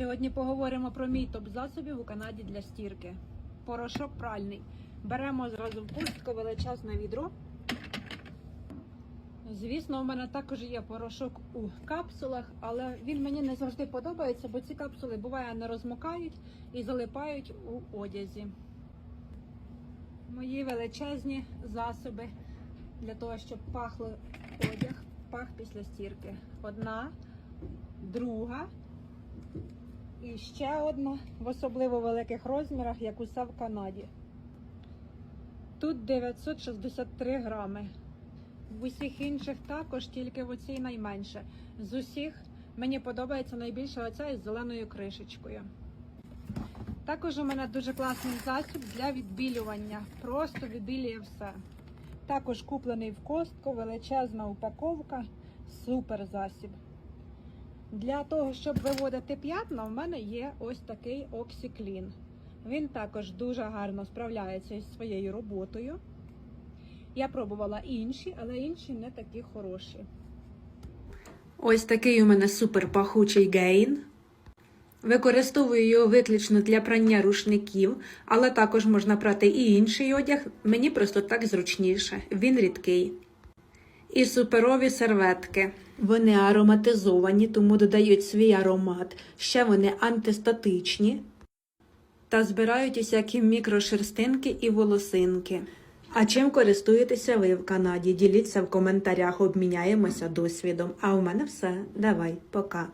Сьогодні поговоримо про мій топ засобів у Канаді для стірки. Порошок пральний. Беремо зразу в пустку величезне відро. Звісно, у мене також є порошок у капсулах, але він мені не завжди подобається, бо ці капсули буває не розмокають і залипають у одязі. Мої величезні засоби для того, щоб пахло одяг, пах після стірки. Одна, друга і ще одна в особливо великих розмірах, як усе в Канаді. Тут 963 грами. В усіх інших також, тільки в оцій найменше. З усіх мені подобається найбільше оця із зеленою кришечкою. Також у мене дуже класний засіб для відбілювання. Просто відбілює все. Також куплений в костку, величезна упаковка, супер засіб. Для того, щоб виводити п'ятна, в мене є ось такий Оксіклін. Він також дуже гарно справляється із своєю роботою. Я пробувала інші, але інші не такі хороші. Ось такий у мене супер пахучий гейн. Використовую його виключно для прання рушників, але також можна прати і інший одяг. Мені просто так зручніше. Він рідкий. І суперові серветки. Вони ароматизовані, тому додають свій аромат. Ще вони антистатичні та збирають усякі мікрошерстинки і волосинки. А чим користуєтеся ви в Канаді? Діліться в коментарях, обміняємося досвідом. А у мене все. Давай, пока.